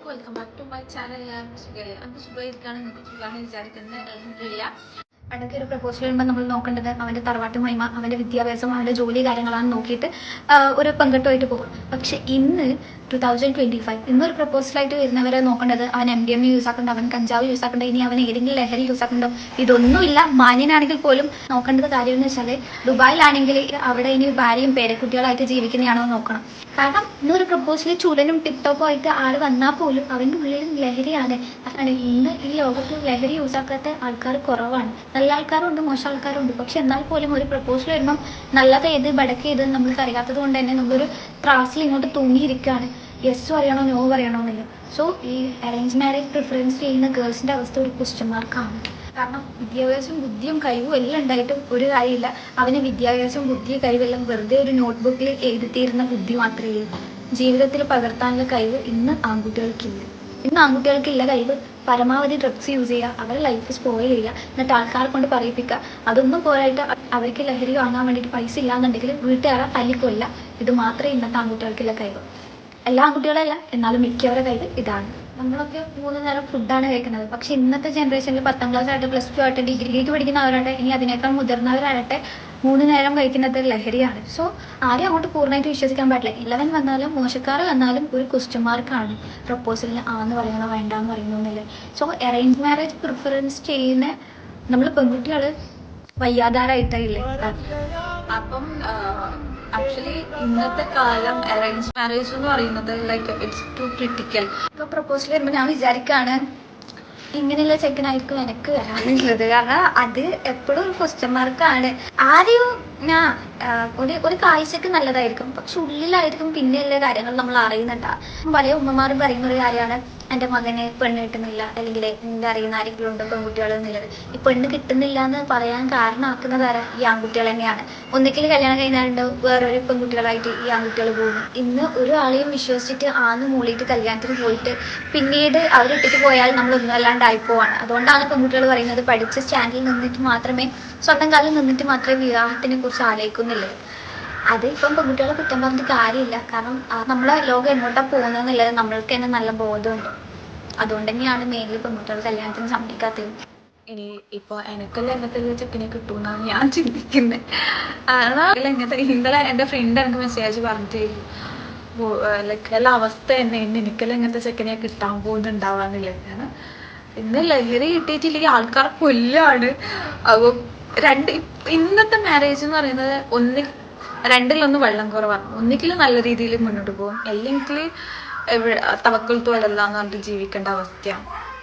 അസ്സലാമലൈക്കും welcome back to my channel. ഞാൻ സുഖമായിരിക്കാണ് നിങ്ങൾക്ക് സുഖമാണ് വിചാരിക്കുന്നത് അലഹമില്ല പണ്ടൊക്കെ ഒരു പ്രപ്പോസൽ വരുമ്പോൾ നമ്മൾ നോക്കേണ്ടത് അവന്റെ തറവാട്ട് മഹിമ അവന്റെ വിദ്യാഭ്യാസം അവന്റെ ജോലി കാര്യങ്ങളാണ് നോക്കിയിട്ട് ഒരു പങ്കിട്ടുമായിട്ട് പോകും പക്ഷെ ഇന്ന് ടു തൗസൻഡ് ട്വന്റി ഫൈവ് ഇന്നൊരു പ്രപ്പോസലായിട്ട് വരുന്നവരെ നോക്കേണ്ടത് അവൻ എം ഡി എം യൂസ് ആക്കണ്ട അവൻ കഞ്ചാവ് യൂസ് ആക്കണ്ട ഇനി അവൻ ഏതെങ്കിലും ലഹരി യൂസ് ആക്കണ്ടോ? ഇതൊന്നുമില്ല. മാന്യനാണെങ്കിൽ പോലും നോക്കേണ്ടത് കാര്യം എന്ന് വെച്ചാൽ ദുബായിലാണെങ്കിൽ അവിടെ ഇനി ഭാര്യയും പേരക്കുട്ടികളായിട്ട് ജീവിക്കുന്നതാണോ നോക്കണം. കാരണം ഇന്നൊരു പ്രപ്പോസൽ ചുടനും ടിപ്ടോപ്പും ആയിട്ട് ആൾ വന്നാൽ പോലും അവന്റെ ഉള്ളിൽ ലഹരിയാണ്. അതാണ് ഇന്ന് ഈ ലോകത്ത് ലഹരി യൂസ് ആക്കാത്ത ആൾക്കാർ കുറവാണ്. നല്ല ആൾക്കാരുണ്ട് മോശം ആൾക്കാരുണ്ട് പക്ഷെ എന്നാൽ പോലും ഒരു പ്രപ്പോസൽ വരുമ്പം നല്ലത് ഏത് ബടക്ക് ഏത് നമ്മൾക്ക് അറിയാത്തത് കൊണ്ട് തന്നെ നമ്മളൊരു ത്രാസിൽ ഇങ്ങോട്ട് തൂങ്ങിയിരിക്കുകയാണ്. യെസ് പറയണോ നോ പറയണോ എന്നില്ല. സോ ഈ അറേഞ്ച് മാരേജ് പ്രിഫറൻസ് ചെയ്യുന്ന ഗേൾസിന്റെ അവസ്ഥ ഒരു ക്വസ്റ്റ്യൻ മാർക്കാണ് കാരണം വിദ്യാഭ്യാസം ബുദ്ധിയും കഴിവും എല്ലാം ഉണ്ടായിട്ടും ഒരു കാര്യമില്ല. അവന് വിദ്യാഭ്യാസം ബുദ്ധി കഴിവെല്ലാം വെറുതെ ഒരു നോട്ട്ബുക്കിൽ എഴുതിത്തീരുന്ന ബുദ്ധി മാത്രമേ ഉള്ളൂ. ജീവിതത്തിൽ പകർത്താനുള്ള കഴിവ് ഇന്ന് ആൺകുട്ടികൾക്കില്ല. ഇന്ന് ആൺകുട്ടികൾക്കില്ല കഴിവ്. പരമാവധി ഡ്രഗ്സ് യൂസ് ചെയ്യുക. അവരെ ലൈഫ് സ്പോയിൽ ചെയ്യുക. എന്നിട്ട് ആൾക്കാരെ കൊണ്ട് പറയിപ്പിക്കുക. അതൊന്നും പോരായിട്ട് അവർക്ക് ലഹരി വാങ്ങാൻ വേണ്ടിയിട്ട് പൈസ ഇല്ലാന്നുണ്ടെങ്കിൽ വീട്ടുകാരെ തല്ലിക്കൊല്ല ഇത് മാത്രമേ ഇന്നത്തെ ആൺകുട്ടികൾക്കുള്ള കഴിവ്. എല്ലാ ആൺകുട്ടികളല്ല എന്നാലും മിക്കവരുടെ കയ്യിൽ ഇതാണ്. നമ്മളൊക്കെ മൂന്ന് നേരം ഫുഡാണ് കഴിക്കുന്നത്. പക്ഷെ ഇന്നത്തെ ജനറേഷനിൽ പത്താം ക്ലാസ് ആയിട്ട് പ്ലസ് ടു ആയിട്ട് ഡിഗ്രിക്ക് പഠിക്കുന്നവരാകട്ടെ ഇനി അതിനേക്കാൾ മുതിർന്നവരാകട്ടെ മൂന്ന് നേരം കഴിക്കുന്നത് ലഹരിയാണ്. സോ ആരെയും അങ്ങോട്ട് പൂർണമായിട്ട് വിശ്വസിക്കാൻ പറ്റില്ല ഇലവൻ വന്നാലും മോശക്കാർ വന്നാലും ഒരു ക്വസ്റ്റ്യൻ മാർക്കാണ് പ്രപ്പോസലിന് ആന്ന് പറയണോ വേണ്ട എന്ന് പറയുന്നില്ല സോ അറേഞ്ച് മാരേജ് പ്രിഫറൻസ് ചെയ്യുന്ന നമ്മൾ പെൺകുട്ടികൾ വയ്യാതാരായിട്ടില്ലേ അപ്പം ആക്ച്വലി ഇന്നത്തെ കാലം അറേഞ്ച് മാരേജ് എന്ന് പറയുന്നത് ലൈക്ക് ഇറ്റ്സ് ടു ക്രിട്ടിക്കൽ ഇപ്പൊ പ്രപ്പോസൽ വരുമ്പോൾ ഞാൻ വിചാരിക്കാണ് ഇങ്ങനെയുള്ള ചെക്കനായിരിക്കും എനിക്ക് വരാനുള്ളത്. കാരണം അത് എപ്പോഴും ഒരു ക്വസ്റ്റ്യൻ മാർക്കാണ് ആദ്യം ഞാൻ ഒരു ഒരു കാഴ്ചക്ക് നല്ലതായിരിക്കും. പക്ഷെ ഉള്ളിലായിരിക്കും പിന്നെയുള്ള കാര്യങ്ങൾ നമ്മൾ അറിയുന്നുണ്ടാ പല ഉമ്മമാരും പറയുന്ന ഒരു കാര്യമാണ് എന്റെ മകന് പെണ്ണ് കിട്ടുന്നില്ല. അല്ലെങ്കിൽ എന്റെ അറിയുന്ന ആരെങ്കിലും ഉണ്ടോ? പെൺകുട്ടികൾ എന്നുള്ളത് ഈ പെണ്ണ് കിട്ടുന്നില്ല എന്ന് പറയാൻ കാരണമാക്കുന്നത് ആരാ? ഈ ആൺകുട്ടികൾ തന്നെയാണ്. ഒന്നിക്കൽ കല്യാണം കഴിഞ്ഞാലുണ്ടാവും. വേറൊരു പെൺകുട്ടികളായിട്ട് ഈ ആൺകുട്ടികൾ പോകുന്നു. ഇന്ന് ഒരു ആളെയും വിശ്വസിച്ചിട്ട് ആന്ന് മൂളിയിട്ട് കല്യാണത്തിന് പോയിട്ട് പിന്നീട് അവരിട്ടിട്ട് പോയാൽ നമ്മൾ ഒന്നും അല്ലാണ്ടായി പോവാണ്. അതുകൊണ്ടാണ് പെൺകുട്ടികൾ പറയുന്നത് പഠിച്ച സ്റ്റാൻഡിൽ നിന്നിട്ട് മാത്രമേ സ്വന്തം കാലിൽ നിന്നിട്ട് മാത്രമേ വിവാഹത്തിനെ കുറിച്ച് ആലോചിക്കുന്നുള്ളൂ. അത് ഇപ്പം പെൺകുട്ടികളെ കുറ്റം പറഞ്ഞിട്ട് കാര്യമില്ല. കാരണം നമ്മളെ ലോകം എങ്ങോട്ടാ പോകുന്നതെന്നുള്ളത് നമ്മൾക്ക് തന്നെ നല്ല ബോധമുണ്ട്. അതുകൊണ്ട് തന്നെയാണ് മെയിൻലി പെൺകുട്ടികൾ കല്യാണത്തിന് സമ്മതിക്കാത്തത്. ഇനി ഇപ്പൊ എനിക്കെല്ലാം എങ്ങനത്തെ ചെക്കിനെ കിട്ടുമെന്നാണ് ഞാൻ ചിന്തിക്കുന്നത് കാരണം ഇന്നലെ എന്റെ ഫ്രണ്ട് എനിക്ക് മെസ്സേജ് പറഞ്ഞിട്ട് ലൈക്ക് എല്ലാ അവസ്ഥ തന്നെ എനിക്കെല്ലാം ഇങ്ങനത്തെ ചെക്കനെ കിട്ടാൻ പോകുന്നുണ്ടാവാന്നില്ല? ഇന്ന് ലഹരി കിട്ടിയിട്ടില്ലെങ്കിൽ ആൾക്കാർ കൊല്ലാണ്. അപ്പോൾ രണ്ട് ഇന്നത്തെ മാരേജ് എന്ന് പറയുന്നത് ഒന്നി രണ്ടിലൊന്ന് വെള്ളം കുറവാണ് ഒന്നിക്കിൽ നല്ല രീതിയിൽ മുന്നോട്ട് പോകും. അല്ലെങ്കിൽ തവക്കൽ തോലല്ല പറഞ്ഞിട്ട് ജീവിക്കേണ്ട അവസ്ഥയാണ്